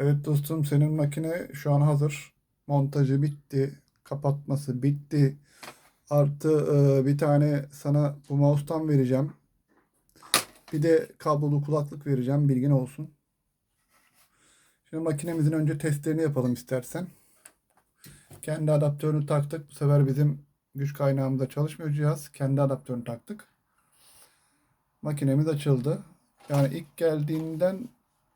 Evet dostum senin makine şu an hazır. Montajı bitti. Kapatması bitti. Artı e, bir tane sana bu mouse'tan vereceğim. Bir de kablolu kulaklık vereceğim. Bilgin olsun. Şimdi makinemizin önce testlerini yapalım istersen. Kendi adaptörünü taktık. Bu sefer bizim güç kaynağımızda çalışmıyor cihaz. Kendi adaptörünü taktık. Makinemiz açıldı. Yani ilk geldiğinden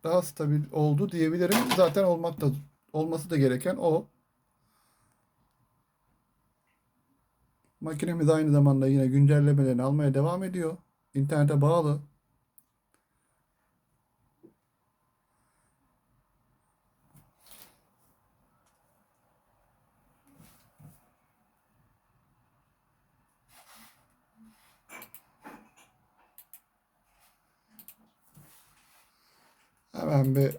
daha stabil oldu diyebilirim. Zaten olmak da olması da gereken o. Makinemiz aynı zamanda yine güncellemelerini almaya devam ediyor. İnternete bağlı. Hemen bir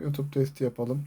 YouTube testi yapalım.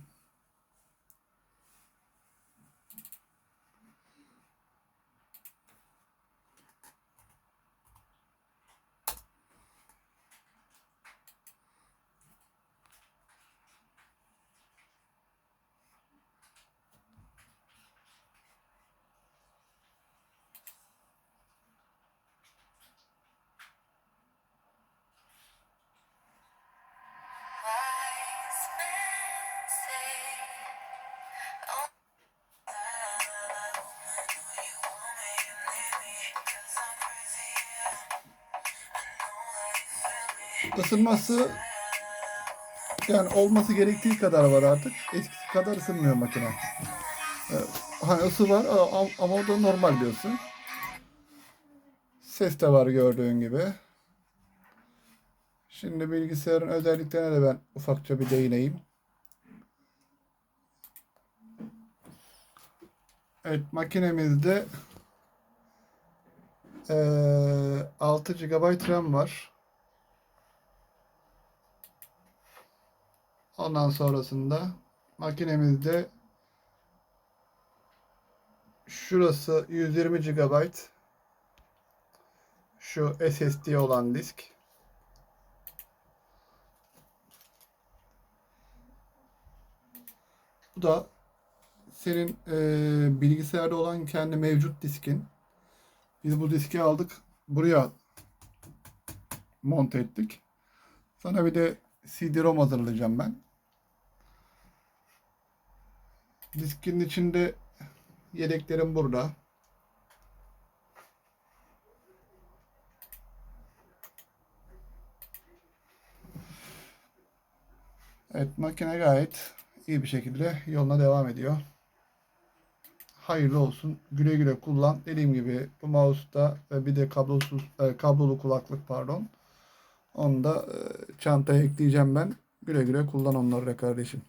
Isınması yani olması gerektiği kadar var artık. Eskisi kadar ısınmıyor makine. Ee, Hani ısı var ama o da normal ısı. Ses de var gördüğün gibi. Şimdi bilgisayarın özelliklerine de ben ufakça bir değineyim. Evet makinemizde eee 6 GB RAM var. Ondan sonrasında makinemizde şurası 120 GB şu SSD olan disk. Bu da senin eee, bilgisayarda olan kendi mevcut diskin. Biz bu diski aldık. Buraya monte ettik. Sana bir de CD-ROM hazırlayacağım ben. Diskin içinde yedeklerim burada. Evet makine gayet iyi bir şekilde yoluna devam ediyor. Hayırlı olsun. Güle güle kullan. Dediğim gibi bu mouse'da ve bir de kablosuz e, kablolu kulaklık pardon. Onu da e, çantaya ekleyeceğim ben. Güle güle kullan onları kardeşim.